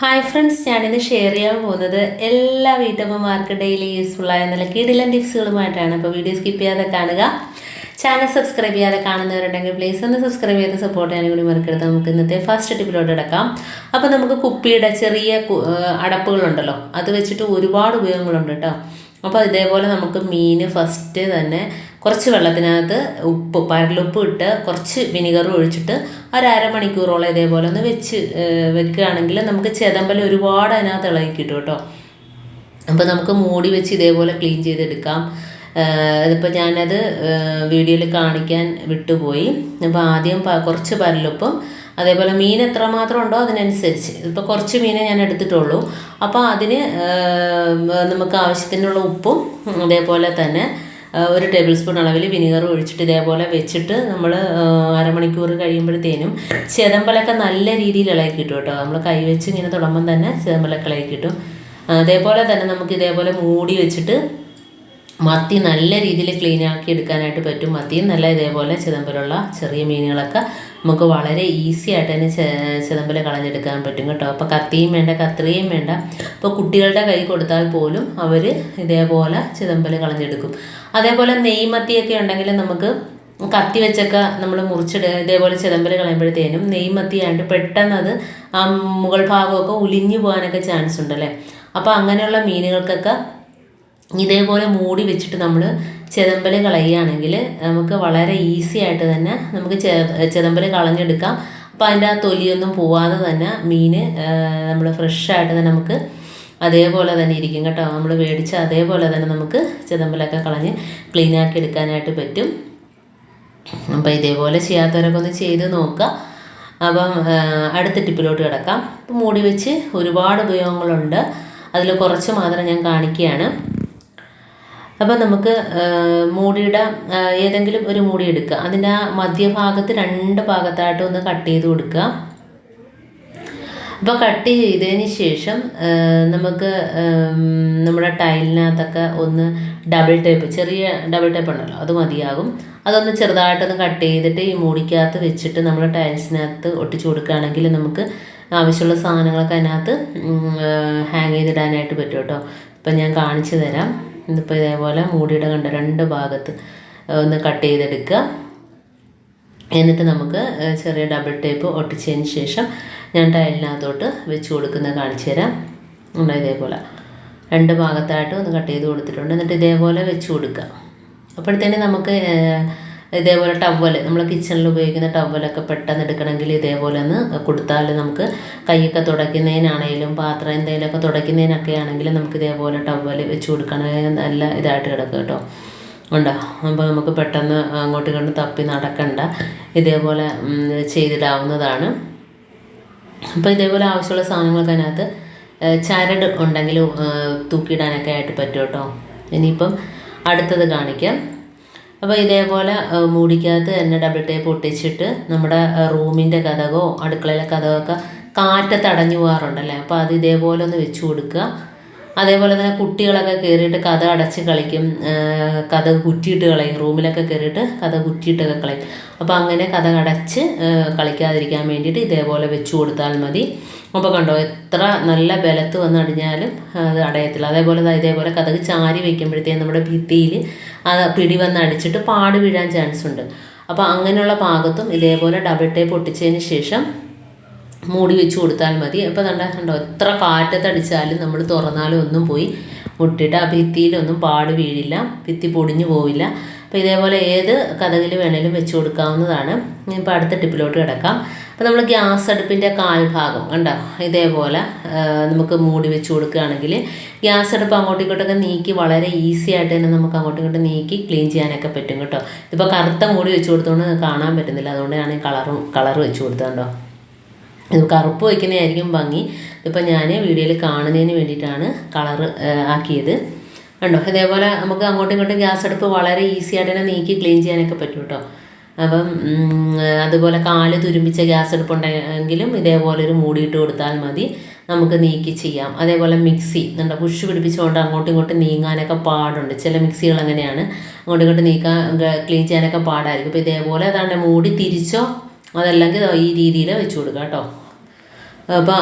Hi friends ഞാനിന്ന് share ചെയ്യാൻ പോകുന്നത് എല്ലാ വീട്ടമ്മമാർക്ക് ഡെയിലി യൂസ്ഫുൾ ആയ നല്ല കിടിലൻ ടിപ്സുകളുമായിട്ടാണ് അപ്പോൾ വീഡിയോ സ്കിപ്പ് ചെയ്യാതെ കാണുക. ചാനൽ സബ്സ്ക്രൈബ് ചെയ്യാതെ കാണുന്നവരുണ്ടെങ്കിൽ പ്ലീസ് ഒന്ന് സബ്സ്ക്രൈബ് ചെയ്ത് സപ്പോർട്ട് ചെയ്യാനും കൂടി മറക്കരുത്. നമുക്ക് ഇന്നത്തെ ഫസ്റ്റ് ടിപ്പിലോട്ട് എടുക്കാം അപ്പോൾ നമുക്ക് കുപ്പിയുടെ ചെറിയ അടപ്പുകളുണ്ടല്ലോ. അത് വെച്ചിട്ട് ഒരുപാട് ഉപയോഗങ്ങളുണ്ട് കേട്ടോ. അപ്പോൾ ഇതേപോലെ നമുക്ക് മീൻ ഫസ്റ്റ് തന്നെ കുറച്ച് വെള്ളത്തിനകത്ത് ഉപ്പ് പരലുപ്പ് ഇട്ട് കുറച്ച് വിനിഗറും ഒഴിച്ചിട്ട് ഒരു അരമണിക്കൂറോളം ഇതേപോലെ ഒന്ന് വെച്ച് വെക്കുകയാണെങ്കിൽ നമുക്ക് ചെതമ്പൽ ഒരുപാട് അതിനകത്ത് ഇളകി കിട്ടും കേട്ടോ. അപ്പോൾ നമുക്ക് മൂടി വെച്ച് ഇതേപോലെ ക്ലീൻ ചെയ്തെടുക്കാം. ഇതിപ്പോൾ ഞാനത് വീഡിയോയിൽ കാണിക്കാൻ വിട്ടുപോയി. അപ്പോൾ ആദ്യം കുറച്ച് പരലുപ്പും അതേപോലെ മീൻ എത്രമാത്രം ഉണ്ടോ അതിനനുസരിച്ച്. ഇപ്പോൾ കുറച്ച് മീനെ ഞാൻ എടുത്തിട്ടുള്ളൂ. അപ്പോൾ അതിന് നമുക്ക് ആവശ്യത്തിനുള്ള ഉപ്പും അതേപോലെ തന്നെ ഒരു ടേബിൾ സ്പൂൺ അളവിൽ വിനിഗർ ഒഴിച്ചിട്ട് ഇതേപോലെ വെച്ചിട്ട് നമ്മൾ അരമണിക്കൂർ കഴിയുമ്പോഴത്തേനും ചെതമ്പലൊക്കെ നല്ല രീതിയിൽ ഇളകി കിട്ടും കേട്ടോ. നമ്മൾ കൈ വെച്ച് ഇങ്ങനെ തുടങ്ങുമ്പം തന്നെ ചെതമ്പലൊക്കെ ഇളകി കിട്ടും. അതേപോലെ തന്നെ നമുക്ക് ഇതേപോലെ മൂടി വെച്ചിട്ട് മത്തി നല്ല രീതിയിൽ ക്ലീൻ ആക്കി എടുക്കാനായിട്ട് പറ്റും. മത്തിയും നല്ല ഇതേപോലെ ചിദംബരമുള്ള ചെറിയ മീനുകളൊക്കെ. നമുക്ക് വളരെ ഈസി ആയിട്ട് തന്നെ ചിദംബര കളഞ്ഞെടുക്കാൻ പറ്റും കേട്ടോ. അപ്പോൾ കത്തിയും വേണ്ട കത്രിയും വേണ്ട. ഇപ്പോൾ കുട്ടികളുടെ കൈ കൊടുത്താൽ പോലും അവർ ഇതേപോലെ ചിദംബര കളഞ്ഞെടുക്കും. അതേപോലെ നെയ്മത്തിയൊക്കെ ഉണ്ടെങ്കിൽ നമുക്ക് കത്തി വെച്ചൊക്കെ നമ്മൾ മുറിച്ചിടുക ഇതേപോലെ ചിദംബര കളയുമ്പോഴത്തേനും നെയ്മത്തിയായിട്ട് പെട്ടെന്ന് അത് ആ മുകൾ ഭാഗമൊക്കെ ഉലിഞ്ഞു പോകാനൊക്കെ ചാൻസ് ഉണ്ടല്ലേ? അപ്പോൾ അങ്ങനെയുള്ള മീനുകൾക്കൊക്കെ ഇതേപോലെ മൂടി വെച്ചിട്ട് നമ്മൾ ചെതമ്പൽ കളയുകയാണെങ്കിൽ നമുക്ക് വളരെ ഈസി ആയിട്ട് തന്നെ നമുക്ക് ചെതമ്പൽ കളഞ്ഞെടുക്കാം. അപ്പോൾ അതിന്റെ ആ തൊലിയൊന്നും പോവാതെ തന്നെ മീൻ നമ്മൾ ഫ്രഷായിട്ട് തന്നെ നമുക്ക് അതേപോലെ തന്നെ ഇരിക്കും കേട്ടോ. നമ്മൾ മേടിച്ച അതേപോലെ തന്നെ നമുക്ക് ചെതമ്പലൊക്കെ കളഞ്ഞ് ക്ലീൻ ആക്കി എടുക്കാനായിട്ട് പറ്റും. അപ്പോൾ ഇതേപോലെ ചെയ്യാത്തവരൊക്കെ ഒന്ന് ചെയ്ത് നോക്കുക. അപ്പം അടുത്ത ടിപ്പിലോട്ട് കിടക്കാം. മൂടി വെച്ച് ഒരുപാട് ഉപയോഗങ്ങളുണ്ട്. അതിൽ കുറച്ച് മാത്രം ഞാൻ കാണിക്കുകയാണ്. അപ്പം നമുക്ക് മൂടിയുടെ ഏതെങ്കിലും ഒരു മൂടി എടുക്കുക. അതിന്റെ ആ മധ്യഭാഗത്ത് രണ്ട് ഭാഗത്തായിട്ട് ഒന്ന് കട്ട് ചെയ്ത് കൊടുക്കുക. അപ്പോൾ കട്ട് ചെയ്തതിന് ശേഷം നമുക്ക് നമ്മുടെ ടൈലിനകത്തൊക്കെ ഒന്ന് ഡബിൾ ടേപ്പ് ചെറിയ ഡബിൾ ടേപ്പ് ഉണ്ടല്ലോ അത് മതിയാകും. അതൊന്ന് ചെറുതായിട്ടൊന്ന് കട്ട് ചെയ്തിട്ട് ഈ മൂടിക്കകത്ത് വെച്ചിട്ട് നമ്മൾ ടൈൽസിനകത്ത് ഒട്ടിച്ചു കൊടുക്കുകയാണെങ്കിൽ നമുക്ക് ആവശ്യമുള്ള സാധനങ്ങളൊക്കെ അതിനകത്ത് ഹാങ് ചെയ്തിടാനായിട്ട് പറ്റും കേട്ടോ. ഇപ്പം ഞാൻ കാണിച്ചു തരാം. ഇതിപ്പോൾ ഇതേപോലെ മൂടിയുടെ കണ്ട രണ്ട് ഭാഗത്ത് ഒന്ന് കട്ട് ചെയ്തെടുക്കുക എന്നിട്ട് നമുക്ക് ചെറിയ ഡബിൾ ടേപ്പ് ഒട്ടിച്ചതിന് ശേഷം ഞാൻ ടൈലിനകത്തോട്ട് വെച്ച് കൊടുക്കുന്നത് കാണിച്ചു തരാം. ഇതേപോലെ? രണ്ട് ഭാഗത്തായിട്ട് ഒന്ന് കട്ട് ചെയ്ത് കൊടുത്തിട്ടുണ്ട്. എന്നിട്ട് ഇതേപോലെ വെച്ച് കൊടുക്കുക അപ്പോഴത്തേന് നമുക്ക് ഇതേപോലെ ടവൽ നമ്മൾ കിച്ചണിൽ ഉപയോഗിക്കുന്ന ടവലൊക്കെ പെട്ടെന്ന് എടുക്കണമെങ്കിൽ ഇതേപോലെ ഒന്ന് കൊടുത്താൽ നമുക്ക് കൈയൊക്കെ തുടയ്ക്കുന്നതിനാണെങ്കിലും പാത്രം എന്തെങ്കിലുമൊക്കെ തുടയ്ക്കുന്നതിനൊക്കെ ആണെങ്കിലും നമുക്ക് ഇതേപോലെ ടവൽ വെച്ച് കൊടുക്കണമെങ്കിൽ നല്ല ഇതായിട്ട് കിടക്കും കേട്ടോ. ഉണ്ടോ? അപ്പോൾ നമുക്ക് പെട്ടെന്ന് അങ്ങോട്ട് കണ്ട് തപ്പി നടക്കണ്ട. ഇതേപോലെ ചെയ്തിടാവുന്നതാണ്. അപ്പോൾ ഇതേപോലെ ആവശ്യമുള്ള സാധനങ്ങൾക്ക് അതിനകത്ത് ചരട് ഉണ്ടെങ്കിൽ തൂക്കിയിടാനൊക്കെ ആയിട്ട് പറ്റും കേട്ടോ. ഇനിയിപ്പം അടുത്തത് കാണിക്കാം. അപ്പോൾ ഇതേപോലെ മൂടിക്കകത്ത് തന്നെ ഡബിൾ ടേപ്പ് ഒട്ടിച്ചിട്ട് നമ്മുടെ റൂമിന്റെ കഥകോ അടുക്കളയിലെ കഥകോ ഒക്കെ കാറ്റ് അടഞ്ഞു പോകാറുണ്ടല്ലേ? അപ്പോൾ അത് ഇതേപോലെ ഒന്ന് വെച്ച് കൊടുക്കുക. അതേപോലെ തന്നെ കുട്ടികളൊക്കെ കയറിയിട്ട് കഥ അടച്ച് കളിക്കും. കഥ കുറ്റിയിട്ട് കളയും. റൂമിലൊക്കെ കയറിയിട്ട് കഥ കുറ്റിയിട്ടൊക്കെ കളയും അപ്പോൾ അങ്ങനെ കഥ അടച്ച് കളിക്കാതിരിക്കാൻ വേണ്ടിയിട്ട് ഇതേപോലെ വെച്ച് കൊടുത്താൽ മതി. അപ്പോൾ കണ്ടോ എത്ര നല്ല ബലത്ത് വന്ന് അടിഞ്ഞാലും അത് അടയത്തില്ല. അതേപോലെ ഇതേപോലെ കഥക് ചാരി വയ്ക്കുമ്പോഴത്തേക്കും നമ്മുടെ ഭിത്തിയിൽ അത് പിടി വന്ന് അടിച്ചിട്ട് പാട് വീഴാൻ ചാൻസ് ഉണ്ട്. അപ്പോൾ അങ്ങനെയുള്ള ഭാഗത്തും ഇതേപോലെ ഡബിൾ ടേപ്പ് ഒട്ടിച്ചതിന് ശേഷം മൂടി വെച്ച് കൊടുത്താൽ മതി. അപ്പോൾ കണ്ട എത്ര കാറ്റത്തടിച്ചാലും നമ്മൾ തുറന്നാലും ഒന്നും പോയി. മുട്ടിയിട്ട് ആ ഭിത്തിയിലൊന്നും പാട് വീഴില്ല ഭിത്തി പൊടിഞ്ഞു പോവില്ല. അപ്പോൾ ഇതേപോലെ ഏത് കഥകിൽ വേണേലും വെച്ച് കൊടുക്കാവുന്നതാണ്. ഇപ്പോൾ അടുത്ത ടിപ്പിലോട്ട് കിടക്കാം. അപ്പോൾ നമ്മൾ ഗ്യാസ് അടുപ്പിന്റെ കാൽഭാഗം കണ്ടോ? ഇതേപോലെ നമുക്ക് മൂടി വെച്ച് കൊടുക്കുകയാണെങ്കിൽ ഗ്യാസ് അടുപ്പ് അങ്ങോട്ടും ഇങ്ങോട്ടൊക്കെ നീക്കി വളരെ ഈസി ആയിട്ട് തന്നെ നമുക്ക് അങ്ങോട്ടും ഇങ്ങോട്ടും നീക്കി ക്ലീൻ ചെയ്യാനൊക്കെ പറ്റും കേട്ടോ. ഇതിപ്പോൾ കറുത്ത മൂടി വെച്ച് കൊടുത്തുകൊണ്ട് കാണാൻ പറ്റുന്നില്ല. അതുകൊണ്ടാണ് കളറും കളർ വെച്ച് കൊടുത്തതുണ്ടോ ഇത് കറുപ്പ് വയ്ക്കുന്നതായിരിക്കും ഭംഗി. ഇതിപ്പോൾ ഞാൻ വീഡിയോയിൽ കാണുന്നതിന് വേണ്ടിയിട്ടാണ് കളർ ആക്കിയത്. കണ്ടോ? ഇതേപോലെ നമുക്ക് അങ്ങോട്ടും ഇങ്ങോട്ടും ഗ്യാസ് അടുപ്പ് വളരെ ഈസി ആയിട്ട് തന്നെ നീക്കി ക്ലീൻ ചെയ്യാനൊക്കെ പറ്റും കേട്ടോ. അപ്പം അതുപോലെ കാൽ തുരുമ്പിച്ച ഗ്യാസ് അടുപ്പ് ഉണ്ടെങ്കിലും ഇതേപോലെ ഒരു മൂടിയിട്ട് കൊടുത്താൽ മതി. നമുക്ക് നീക്കി ചെയ്യാം. അതേപോലെ മിക്സി എന്താ പുഷ് പിടിപ്പിച്ചുകൊണ്ട് അങ്ങോട്ടും ഇങ്ങോട്ടും നീങ്ങാനൊക്കെ പാടുണ്ട്. ചില മിക്സികൾ അങ്ങനെയാണ്. അങ്ങോട്ടും ഇങ്ങോട്ടും നീക്കാൻ ക്ലീൻ ചെയ്യാനൊക്കെ പാടായിരിക്കും. അപ്പോൾ ഇതേപോലെ അതാണ് മൂടി തിരിച്ചോ അതല്ലെങ്കിൽ ഈ രീതിയിൽ വെച്ച് കൊടുക്കുക കേട്ടോ. അപ്പോൾ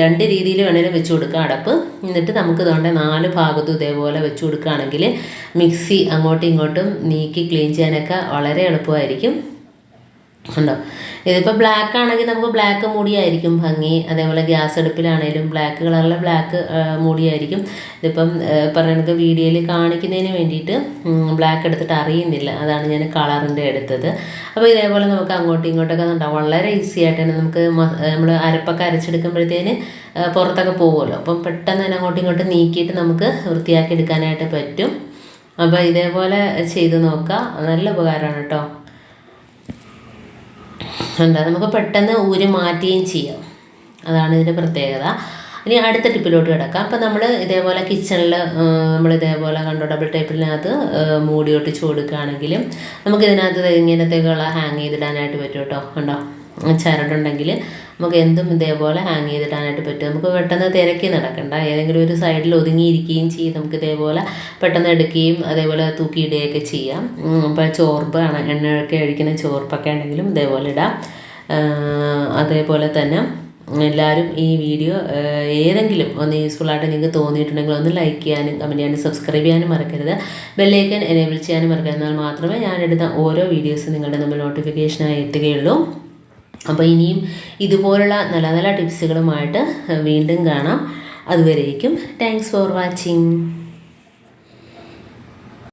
രണ്ട് രീതിയിൽ വേണേലും വെച്ച് കൊടുക്കാം. അടപ്പ്. എന്നിട്ട് നമുക്ക് ഇതുകൊണ്ട് നാല് ഭാഗത്തും ഇതേപോലെ വെച്ച് കൊടുക്കുകയാണെങ്കിൽ മിക്സി അങ്ങോട്ടും ഇങ്ങോട്ടും നീക്കി ക്ലീൻ ചെയ്യാനൊക്കെ വളരെ എളുപ്പമായിരിക്കും. ഉണ്ടോ? ഇതിപ്പോൾ ബ്ലാക്ക് ആണെങ്കിൽ നമുക്ക് ബ്ലാക്ക് മൂടിയായിരിക്കും ഭംഗി. അതേപോലെ ഗ്യാസ് അടുപ്പിലാണേലും ബ്ലാക്ക് കളറിലെ ബ്ലാക്ക് മൂടിയായിരിക്കും. ഇതിപ്പം പറയണത് വീഡിയോയിൽ കാണിക്കുന്നതിന് വേണ്ടിയിട്ട് ബ്ലാക്ക് എടുത്തിട്ട് അറിയുന്നില്ല. അതാണ് ഞാൻ കളറിന്റെ എടുത്തത്. അപ്പോൾ ഇതേപോലെ നമുക്ക് അങ്ങോട്ടും ഇങ്ങോട്ടൊക്കെ ഉണ്ടാവും വളരെ ഈസി ആയിട്ട് തന്നെ നമുക്ക് നമ്മൾ അരപ്പൊക്കെ അരച്ചെടുക്കുമ്പോഴത്തേന് പുറത്തൊക്കെ പോകുമല്ലോ അപ്പം പെട്ടെന്ന് തന്നെ അങ്ങോട്ടും ഇങ്ങോട്ടും നീക്കിയിട്ട് നമുക്ക് വൃത്തിയാക്കി എടുക്കാനായിട്ട് പറ്റും. അപ്പോൾ ഇതേപോലെ ചെയ്ത് നോക്കുക നല്ല ഉപകാരമാണ് കേട്ടോ. എന്താ നമുക്ക് പെട്ടെന്ന് ഊരി മാറ്റുകയും ചെയ്യാം. അതാണ് ഇതിന്റെ പ്രത്യേകത. ഇനി അടുത്ത ടിപ്പിലോട്ട് കിടക്കാം. അപ്പം നമ്മൾ ഇതേപോലെ കിച്ചണിൽ നമ്മൾ ഇതേപോലെ കണ്ടോ ഡബിൾ ടേപ്പിനകത്ത് മൂടി ഒട്ടിച്ച് കൊടുക്കുകയാണെങ്കിലും നമുക്ക് ഇതിനകത്ത് ഇങ്ങനത്തേക്കുള്ള ഹാങ് ചെയ്തിടാനായിട്ട് പറ്റും കേട്ടോ കണ്ടോ? ചരടുണ്ടെങ്കിൽ നമുക്ക് എന്തും ഇതേപോലെ ഹാങ് ചെയ്തിടാനായിട്ട് പറ്റും. നമുക്ക് പെട്ടെന്ന് തിരക്കി നടക്കണ്ട. ഏതെങ്കിലും ഒരു സൈഡിൽ ഒതുങ്ങിയിരിക്കുകയും ചെയ്യും. നമുക്ക് ഇതേപോലെ പെട്ടെന്ന് എടുക്കുകയും അതേപോലെ തൂക്കിയിടുകയൊക്കെ ചെയ്യാം. ഇപ്പോൾ ചോർപ്പ് എണ്ണയൊക്കെ അഴിക്കുന്ന ചോർപ്പൊക്കെ ഉണ്ടെങ്കിലും ഇതേപോലെ ഇടാം. അതേപോലെ തന്നെ എല്ലാവരും ഈ വീഡിയോ ഏതെങ്കിലും ഒന്ന് യൂസ്ഫുൾ ആയിട്ട് നിങ്ങൾക്ക് തോന്നിയിട്ടുണ്ടെങ്കിൽ ഒന്ന് ലൈക്ക് ചെയ്യാനും കമന്റ് ചെയ്യാനും സബ്സ്ക്രൈബ് ചെയ്യാനും മറക്കരുത്. ബെല്ലൈക്കൻ എനേബിൾ ചെയ്യാനും മറക്കരുത്. എന്നാൽ മാത്രമേ ഞാൻ എടുത്ത ഓരോ വീഡിയോസും നിങ്ങളുടെ നമ്മൾ നോട്ടിഫിക്കേഷനായി എത്തുകയുള്ളൂ. അപ്പോൾ ഇനിയും ഇതുപോലുള്ള നല്ല നല്ല ടിപ്സുകളുമായിട്ട് വീണ്ടും കാണാം. അതുവരേക്കും താങ്ക്സ് ഫോർ വാച്ചിങ്